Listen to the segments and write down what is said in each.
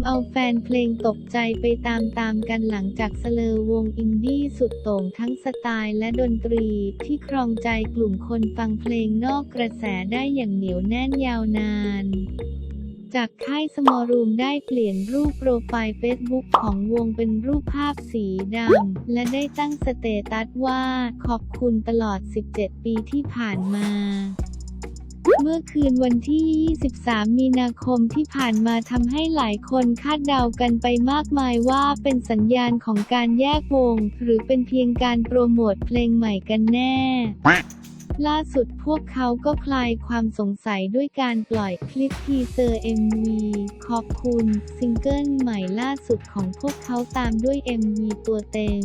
ำเอาแฟนเพลงตกใจไปตามๆกันหลังจากเสลอวงอินดี้สุดโต่งทั้งสไตล์และดนตรีที่ครองใจกลุ่มคนฟังเพลงนอกกระแสได้อย่างเหนียวแน่นยาวนานจากค่ายสมอรูมได้เปลี่ยนรูปโปรไฟล์เฟซบุ๊กของวงเป็นรูปภาพสีดำ และได้ตั้งสเตตัสว่าขอบคุณตลอด 17 ปีที่ผ่านมา เมื่อคืนวันที่ 23 มีนาคมที่ผ่านมาทำให้หลายคนคาดเดากันไปมากมายว่าเป็นสัญญาณของการแยกวง หรือเป็นเพียงการโปรโมทเพลงใหม่กันแน่ ล่าสุดพวกเขาก็คลายความสงสัยด้วยการปล่อยคลิปทีเซอร์ MV ขอบคุณ ซิงเกิลใหม่ล่าสุดของพวกเขาตามด้วย MV ตัวเต็ม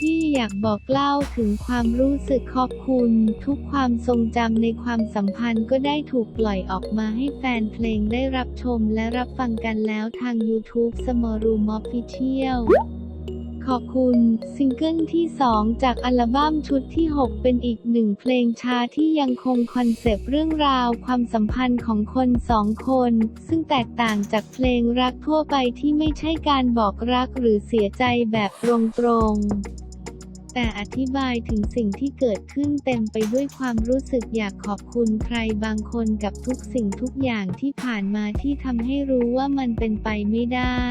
ที่อยากบอกเล่าถึงความรู้สึกขอบคุณ ทุกความทรงจำในความสัมพันธ์ก็ได้ถูกปล่อยออกมาให้แฟนเพลงได้รับชมและรับฟังกันแล้วทาง YouTube s m o r o o m Official ขอบคุณ ซิงเกิลที่ 2 จากอัลบั้มชุดที่ 6 เป็นอีกหนึ่งเพลงช้าที่ยังคงคอนเซปต์เรื่องราวความสัมพันธ์ของคนสองคน ซึ่งแตกต่างจากเพลงรักทั่วไปที่ไม่ใช่การบอกรักหรือเสียใจแบบตรงๆ แต่อธิบายถึงสิ่งที่เกิดขึ้นเต็มไปด้วยความรู้สึกอยากขอบคุณใครบางคนกับทุกสิ่งทุกอย่างที่ผ่านมาที่ทำให้รู้ว่ามันเป็นไปไม่ได้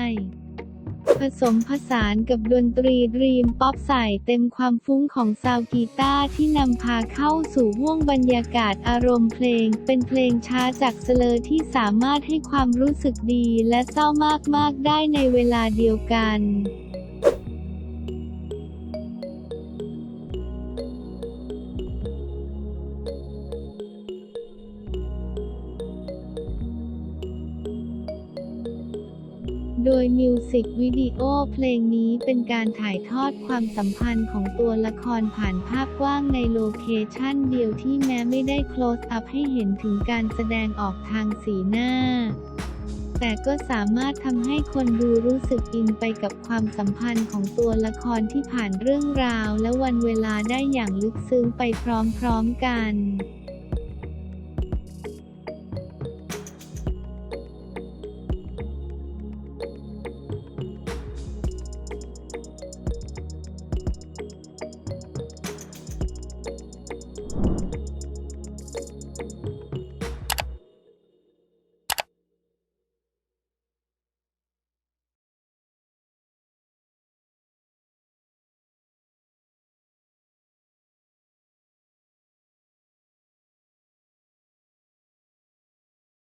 ผสมผสานกับดนตรีดรีมป๊อปใส่เต็มความฟุ้งของซาวกีตาร์ที่นำพาเข้าสู่ห่วงบรรยากาศอารมณ์เพลง เป็นเพลงช้าจากสเลอที่สามารถให้ความรู้สึกดีและเศร้ามากๆได้ในเวลาเดียวกัน โดยมิวสิกวิดีโอเพลงนี้เป็นการถ่ายทอดความสัมพันธ์ของตัวละครผ่านภาพกว้างในโลเคชั่นเดียวที่แม้ไม่ได้ close up ให้เห็นถึงการแสดงออกทางสีหน้า แต่ก็สามารถทำให้คนดูรู้สึกอินไปกับความสัมพันธ์ของตัวละครที่ผ่านเรื่องราวและวันเวลาได้อย่างลึกซึ้งไปพร้อมๆกัน